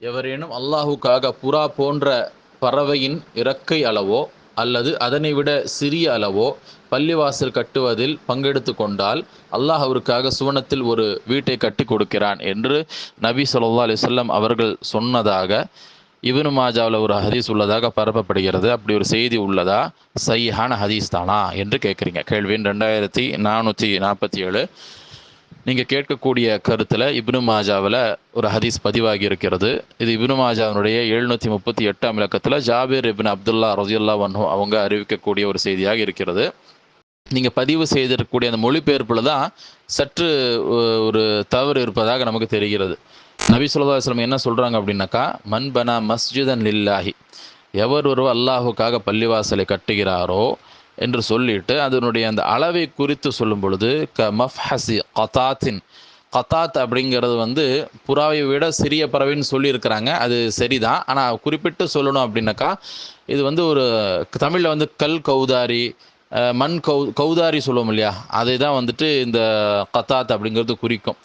எவரேனும் அல்லாஹுக்காக புறா போன்ற பறவையின் இறக்கை அளவோ அல்லது அதனை விட சிறிய அளவோ பள்ளிவாசல் கட்டுவதில் பங்கெடுத்து கொண்டால் அல்லாஹ் அவருக்காக சுவனத்தில் ஒரு வீட்டை கட்டி கொடுக்கிறான் என்று நபி சொல்லா அலிசல்லம் அவர்கள் சொன்னதாக இவனு மாஜாவில் ஒரு ஹதீஸ் உள்ளதாக பரப்பப்படுகிறது. அப்படி ஒரு செய்தி உள்ளதா? சையான ஹதீஸ் தானா? என்று கேட்குறீங்க. கேள்வியின் ரெண்டாயிரத்தி நானூற்றி நாற்பத்தி ஏழு. நீங்கள் கேட்கக்கூடிய கருத்தில் இப்னு மாஜாவில் ஒரு ஹதீஸ் பதிவாகி இருக்கிறது இது இப்னு மாஜாவினுடைய எழுநூற்றி முப்பத்தி எட்டாம் இலக்கத்தில் ஜாபீர் இப்னு அப்துல்லா ரஜியுல்லா வன்ஹு அவங்க அறிவிக்கக்கூடிய ஒரு செய்தியாக இருக்கிறது. நீங்கள் பதிவு செய்திருக்கக்கூடிய அந்த மொழிபெயர்ப்பில் தான் சற்று ஒரு தவறு இருப்பதாக நமக்கு தெரிகிறது. நபி சொல்லா வஸ்லம் என்ன சொல்கிறாங்க அப்படின்னாக்கா மண்பனா மஸ்ஜிதன் லில்லாஹி எவர் ஒருவர் அல்லாஹுக்காக பள்ளிவாசலை கட்டுகிறாரோ என்று சொல்லிட்டு அதனுடைய அந்த அளவை குறித்து சொல்லும் பொழுது க மஃப்ஹசி கதாத்தின் கத்தாத் அப்படிங்கிறது வந்து புறாவை விட சிறிய பறவைன்னு சொல்லியிருக்கிறாங்க. அது சரிதான். ஆனால் குறிப்பிட்டு சொல்லணும் அப்படின்னாக்கா இது வந்து ஒரு தமிழில் வந்து கல் கௌதாரி மண் கௌ கௌதாரி சொல்லுவோம் இல்லையா? அதை தான் வந்துட்டு இந்த கத்தாத் அப்படிங்கிறது குறிக்கும்.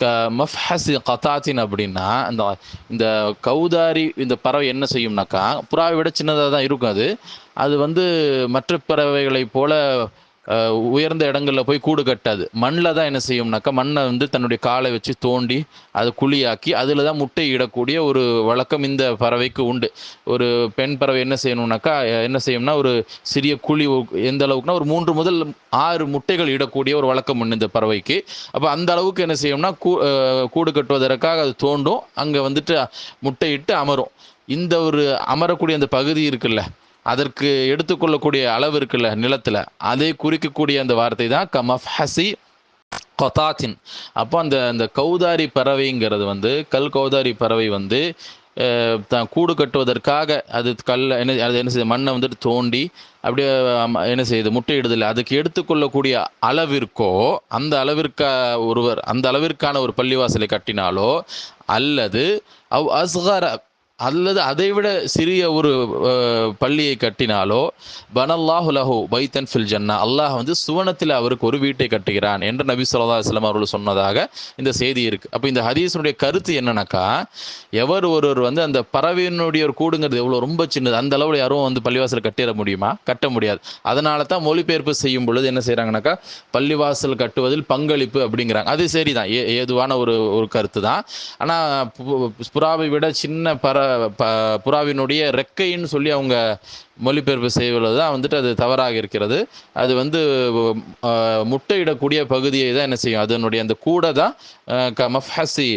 க மஃப்ஹசி கத்தாத்தின் அப்படின்னா இந்த இந்த கௌதாரி இந்த பறவை என்ன செய்யும்னாக்கா புறாவை விட சின்னதாக தான் இருக்கும் அது. அது வந்து மற்ற பறவைகளைப் போல உயர்ந்த இடங்களில் போய் கூடு கட்டாது. மண்ணில் தான் என்ன செய்யும்னாக்கா மண்ணை வந்து தன்னுடைய காலை வச்சு தோண்டி அதை குழியாக்கி அதில் தான் முட்டை இடக்கூடிய ஒரு வழக்கம் இந்த பறவைக்கு உண்டு. ஒரு பெண் பறவை என்ன செய்யணும்னாக்கா என்ன செய்யும்னா ஒரு சிறிய குழி எந்த அளவுக்குனா ஒரு மூன்று முதல் ஆறு முட்டைகள் இடக்கூடிய ஒரு வழக்கம் உண்டு இந்த பறவைக்கு. அப்போ அந்த அளவுக்கு என்ன செய்யும்னா கூ கூடு கட்டுவதற்காக அது தோண்டும். அங்கே வந்துட்டு முட்டையிட்டு அமரும். இந்த ஒரு அமரக்கூடிய அந்த பகுதி இருக்குல்ல அதற்கு எடுத்துக்கொள்ளக்கூடிய அளவு இருக்குல்ல நிலத்தில். அதை குறிக்கக்கூடிய அந்த வார்த்தை தான் கமஃஹசி கொதாத்தின் அப்போ அந்த அந்த கௌதாரி பறவைங்கிறது வந்து கல் கௌதாரி பறவை வந்து தான் கூடு கட்டுவதற்காக அது கல் என்ன அது என்ன செய்யுது மண்ணை வந்துட்டு தோண்டி அப்படியே என்ன செய்யுது முட்டையிடுதில்லை அதுக்கு எடுத்துக்கொள்ளக்கூடிய அளவிற்கோ அந்த அளவிற்கா ஒருவர் அந்த அளவிற்கான ஒரு பள்ளிவாசலை கட்டினாலோ அல்லது அவ் அஸ்கர அல்லது அதைவிட சிறிய ஒரு பள்ளியை கட்டினாலோ பனல்லாஹு லஹு பைத்தன் ஃபில் ஜன்னா அல்லாஹ் வந்து சுவனத்தில் அவருக்கு ஒரு வீட்டை கட்டுகிறான் என்று நபி சொல்லா இஸ்லாம் அவர்கள் சொன்னதாக இந்த செய்தி இருக்கு. அப்போ இந்த ஹதீஸனுடைய கருத்து என்னன்னாக்கா எவர் ஒருவர் வந்து அந்த பறவையினுடைய ஒரு கூடுங்கிறது எவ்வளோ ரொம்ப சின்னது அந்த அளவில் யாரும் வந்து பள்ளிவாசல் கட்டிட முடியுமா? கட்ட முடியாது. அதனால தான் மொழிபெயர்ப்பு செய்யும் பொழுது என்ன செய்கிறாங்கனாக்கா பள்ளிவாசல் கட்டுவதில் பங்களிப்பு அப்படிங்கிறாங்க. அது சரிதான். ஏ ஏதுவான ஒரு ஒரு கருத்து தான் ஆனால் புறாவை விட சின்ன பற புறாவினுடைய ரெக்கைன்னு சொல்லி அவங்க மொழிபெயர்ப்பு செய்வது தான் வந்துட்டு அது தவறாக இருக்கிறது. அது வந்து முட்டையிடக்கூடிய பகுதியை தான் என்ன செய்யும்? அதனுடைய அந்த கூடை தான் க மஃப்ஹசி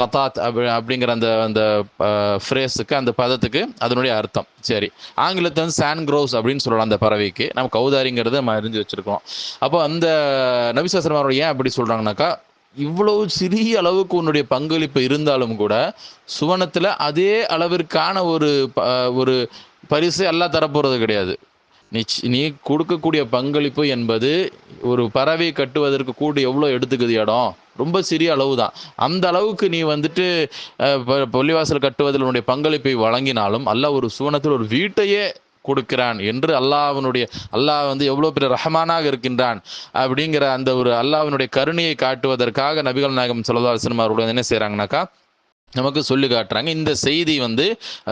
கதாத் அப்படி அப்படிங்கிற அந்த அந்த ஃப்ரேஸுக்கு அந்த பதத்துக்கு அதனுடைய அர்த்தம். சரி. ஆங்கிலத்தை வந்து சான் க்ரோஸ் அப்படின்னு சொல்லலாம் அந்த பறவைக்கு. நம்ம கௌதாரிங்கிறத நம்ம அறிஞ்சு வச்சுருக்கோம் அப்போ அந்த நபிசாசனம் அவர்கள் ஏன் அப்படி சொல்கிறாங்கனாக்கா இவ்வளவு சிறிய அளவுக்கு உன்னுடைய பங்களிப்பு இருந்தாலும் கூட சுவனத்தில் அதே அளவிற்கான ஒரு ஒரு பரிசு எல்லாம் தரப்போகிறது கிடையாது. நீ நீ கொடுக்கக்கூடிய பங்களிப்பு என்பது ஒரு பறவை கட்டுவதற்கு கூட எவ்வளோ எடுத்துக்குது இடம்? ரொம்ப சிறிய அளவு தான். அந்த அளவுக்கு நீ வந்துட்டு பள்ளிவாசல் கட்டுவதில் உன்னுடைய பங்களிப்பை வழங்கினாலும் அல்ல ஒரு சுவனத்தில் ஒரு வீட்டையே கொடுக்கிறான் என்று அல்லாஹ்வினுடைய அல்லாஹ் வந்து எவ்வளோ பெரிய ரஹமானாக இருக்கின்றான் அப்படிங்கிற அந்த ஒரு அல்லாஹ்வினுடைய கருணையை காட்டுவதற்காக நபிகள் நாயகம் சொல்லதா சினிமா அவர்கள் என்ன செய்கிறாங்கனாக்கா நமக்கு சொல்லி காட்டுறாங்க. இந்த செய்தி வந்து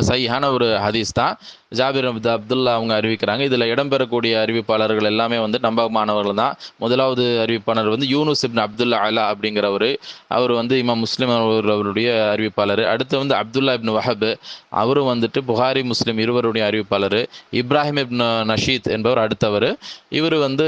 சையான ஒரு ஹதீஸ் தான். ஜாபிர் அப்து அப்துல்லா அவங்க அறிவிக்கிறாங்க. இதில் இடம்பெறக்கூடிய அறிவிப்பாளர்கள் எல்லாமே வந்து நம்பகமானவர்கள் தான். முதலாவது அறிவிப்பாளர் வந்து யூனுஸ் இப்னு அப்துல்லா அலா அப்படிங்கிறவர். அவர் வந்து இமாம் முஸ்லீம் அவருடைய அறிவிப்பாளர். அடுத்து வந்து அப்துல்லா இப்னு வஹப். அவரும் வந்துட்டு புகாரி முஸ்லீம் இருவருடைய அறிவிப்பாளர். இப்ராஹிம் இப்னு நஷீத் என்பவர் அடுத்தவர். இவர் வந்து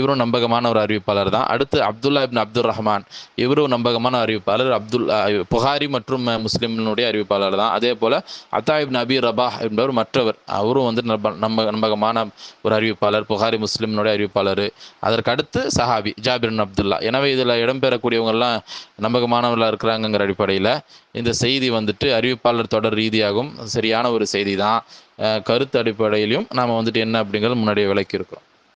இவரும் நம்பகமான ஒரு அறிவிப்பாளர் தான். அடுத்து அப்துல்லா இப்னு அப்துல் ரஹ்மான். இவரும் நம்பகமான அறிவிப்பாளர். அப்துல் புகாரி மற்றும் முஸ்லீமினுடைய அறிவிப்பாளர் தான். அதே போல் அத்தா இப்னு அபி ரபாஹ் என்பவர் மற்றவர் அவரும் வந்து நம்ப நம்ப நம்பகமான ஒரு அறிவிப்பாளர் புகாரி முஸ்லீமினுடைய அறிவிப்பாளர். அதற்கடுத்து சஹாபி ஜாபிரன் அப்துல்லா. எனவே இதில் இடம்பெறக்கூடியவங்கெல்லாம் நம்பகமானவர்களாக இருக்கிறாங்கங்கிற அடிப்படையில் இந்த செய்தி வந்துட்டு அறிவிப்பாளர் தொடர் ரீதியாகவும் சரியான ஒரு செய்தி தான் கருத்து அடிப்படையிலையும் நாம் வந்துட்டு என்ன அப்படிங்கிறது முன்னாடியே விளக்கியிருக்கிறோம்.